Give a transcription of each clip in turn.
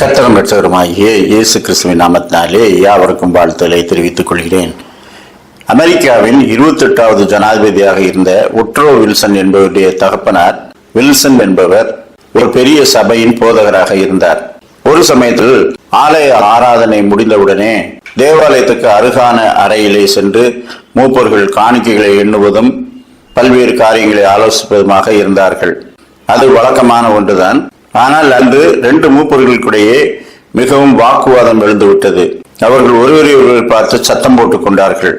கத்தரம் பெற்றவருமாகிய இயேசு கிறிஸ்துவின் நாமத்தினாலே யாவருக்கும் வாழ்த்துதலை தெரிவித்துக் கொள்கிறேன். அமெரிக்காவின் இருபத்தெட்டாவது ஜனாதிபதியாக இருந்த உட்ரோ வில்சன் என்பவருடைய தகப்பனார் வில்சன் என்பவர் ஒரு பெரிய சபையின் போதகராக இருந்தார். ஒரு சமயத்தில் ஆலய ஆராதனை முடிந்தவுடனே தேவாலயத்துக்கு அருகான அறையிலே சென்று மூப்பர்கள் காணிக்கைகளை எண்ணுவதும் பல்வேறு காரியங்களை ஆலோசிப்பதுமாக இருந்தார்கள். அது வழக்கமான ஒன்றுதான். ஆனால் அன்று ரெண்டு மூப்பர்களுக்கிடையே மிகவும் வாக்குவாதம் எழுந்துவிட்டது. அவர்கள் ஒருவரை ஒருவர் பார்த்து சத்தம் போட்டுக் கொண்டார்கள்.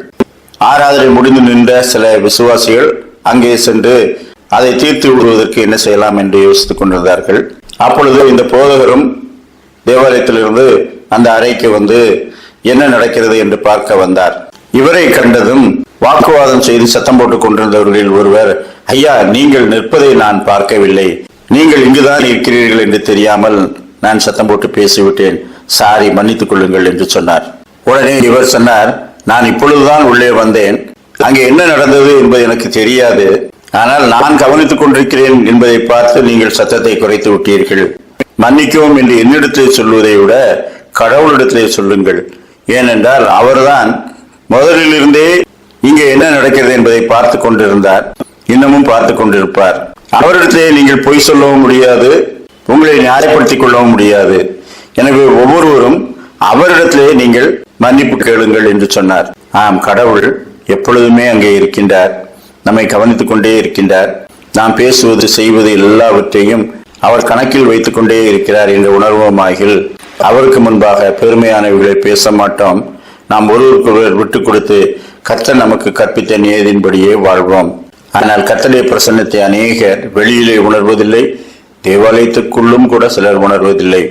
ஆராதனை முடிந்து நின்ற சில விசுவாசிகள் அங்கே சென்று அதை தீர்த்து விடுவதற்கு என்ன செய்யலாம் என்று யோசித்துக் கொண்டிருந்தார்கள். அப்பொழுது இந்த போதகரும் தேவாலயத்திலிருந்து அந்த அறைக்கு வந்து என்ன நடக்கிறது என்று பார்க்க வந்தார். இவரை கண்டதும் வாக்குவாதம் செய்து சத்தம் போட்டுக் கொண்டிருந்தவர்களில் ஒருவர் ஐயா நீங்கள் நிற்பதை நான் பார்க்கவில்லை. நீங்கள் இங்குதான் இருக்கிறீர்கள் என்று தெரியாமல் நான் சத்தம் போட்டு பேசிவிட்டேன். சாரி மன்னித்துக் கொள்ளுங்கள் என்று சொன்னார். உடனே இவர் சொன்னார் நான் இப்பொழுதுதான் உள்ளே வந்தேன். அங்கே என்ன நடந்தது என்பது எனக்கு தெரியாது. ஆனால் நான் கவனித்துக் கொண்டிருக்கிறேன் என்பதை பார்த்து நீங்கள் சத்தத்தை குறைத்து விட்டீர்கள். மன்னிக்கவும் என்று என்னிடத்திலே சொல்வதை விட கடவுளிடத்திலே சொல்லுங்கள். ஏனென்றால் அவர்தான் முதலிலிருந்தே இங்கே என்ன நடக்கிறது என்பதை பார்த்து கொண்டிருந்தார். இன்னமும் பார்த்து கொண்டிருப்பார். அவரிடத்திலே நீங்கள் பொய் சொல்லவும் முடியாது உங்களை நியாயப்படுத்திக் கொள்ளவும் முடியாது. எனவே ஒவ்வொருவரும் அவரிடத்திலே நீங்கள் மன்னிப்பு கேளுங்கள் என்று சொன்னார். ஆம் கடவுள் எப்பொழுதுமே அங்கே இருக்கின்றார். நம்மை கவனித்துக் கொண்டே இருக்கின்றார். நாம் பேசுவது செய்வது எல்லாவற்றையும் அவர் கணக்கில் வைத்துக் கொண்டே இருக்கிறார் என்ற உணர்வுமாகில் அவருக்கு முன்பாக பெருமையானவர்களை பேச மாட்டோம். நாம் ஒருவருக்கொருவர் விட்டுக் கொடுத்து கர்த்தர் நமக்கு கற்பித்த நியதின்படியே வாழ்வோம். ஆனால் கர்த்தருடைய பிரசன்னத்தை அநேகர் வெளியிலே உணர்வதில்லை தேவாலயத்துக்குள்ளும் கூட சிலர் உணர்வதில்லை.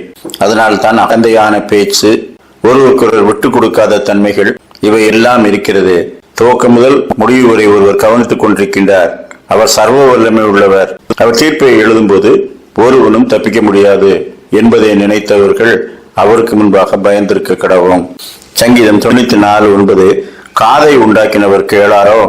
அதனால் தான் அகந்தையான பேச்சு ஒருவருக்கொருவர் விட்டுக் கொடுக்காத தன்மைகள் இவை எல்லாம் இருக்கிறது. துவக்கம் முதல் முடிவு வரை ஒருவர் கவனித்துக் கொண்டிருக்கின்றார். அவர் சர்வ வல்லமை உள்ளவர். அவர் தீர்ப்பை எழுதும்போது ஒருவனும் தப்பிக்க முடியாது என்பதை நினைத்தவர்கள் அவருக்கு முன்பாக பயந்திருக்க கடவும் சங்கீதம் தொண்ணூத்தி நாலு ஒன்பது காதை உண்டாக்கினவர் கேளாரோ?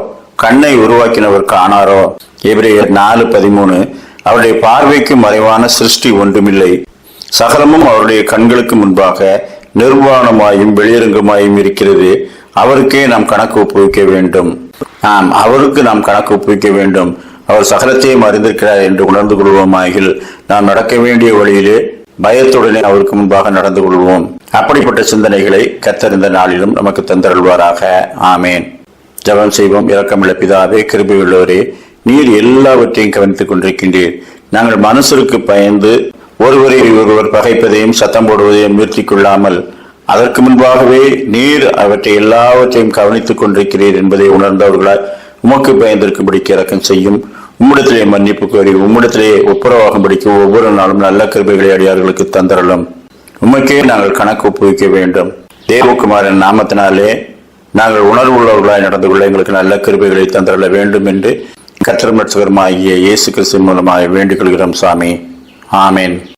கண்ணை உருவாக்கினவர் காணாரோ? எபிரேயர் நாலு பதிமூணு. அவருடைய பார்வைக்கு மறைவான சிருஷ்டி ஒன்றுமில்லை. சகலமும் அவருடைய கண்களுக்கு முன்பாக நிர்வாணமாயும் வெளியரங்கமாயும் இருக்கிறது. அவருக்கே நாம் கணக்கு ஒப்புவிக்க வேண்டும். ஆம் அவருக்கு நாம் கணக்கு ஒப்புவிக்க வேண்டும். அவர் சகலத்தையும் அறிந்திருக்கிறார் என்று உணர்ந்து கொள்வோமாயில் நாம் நடக்க வேண்டிய வழியிலே பயத்துடனே அவருக்கு முன்பாக நடந்து கொள்வோம். அப்படிப்பட்ட சிந்தனைகளை கத்தறிந்த நாளிலும் நமக்கு தந்தருள்வாராக. ஆமேன். ஜபம் செய்வோம். இரக்கமுள்ள பிதாவே கிருபியுள்ளவரே நீர் எல்லாவற்றையும் கவனித்துக் கொண்டிருக்கின்றீர். நாங்கள் மனசுக்கு பயந்து ஒருவரை ஒருவர் பகைப்பதையும் சத்தம் போடுவதையும் நிறுத்திக் கொள்ளாமல் அதற்கு முன்பாகவே நீர் அவற்றை எல்லாவற்றையும் கவனித்துக் கொண்டிருக்கிறீர் என்பதை உணர்ந்தவர்களால் உமக்கு பயந்திருக்கும்படிக்கு இறக்கம் செய்யும். உம்மிடத்திலே மன்னிப்பு கோரி உம்மிடத்திலே ஒப்புரவாகும்படிக்கு ஒவ்வொரு நாளும் நல்ல கிருபைகளை அடியார்களுக்கு தந்தரலும் உமக்கே நாங்கள் கணக்கு ஒப்புவிக்க வேண்டும். தேவகுமாரன் நாமத்தினாலே நாங்கள் உணர்வுள்ளவர்களாய் நடந்து கொள்ள எங்களுக்கு நல்ல கிருபைகளை தந்தரல வேண்டும் என்று கற்றமற்றவருமாகிய இயேசு கிறிஸ்து மூலமாக வேண்டிக் கொள்கிறோம் சாமி. ஆமேன்.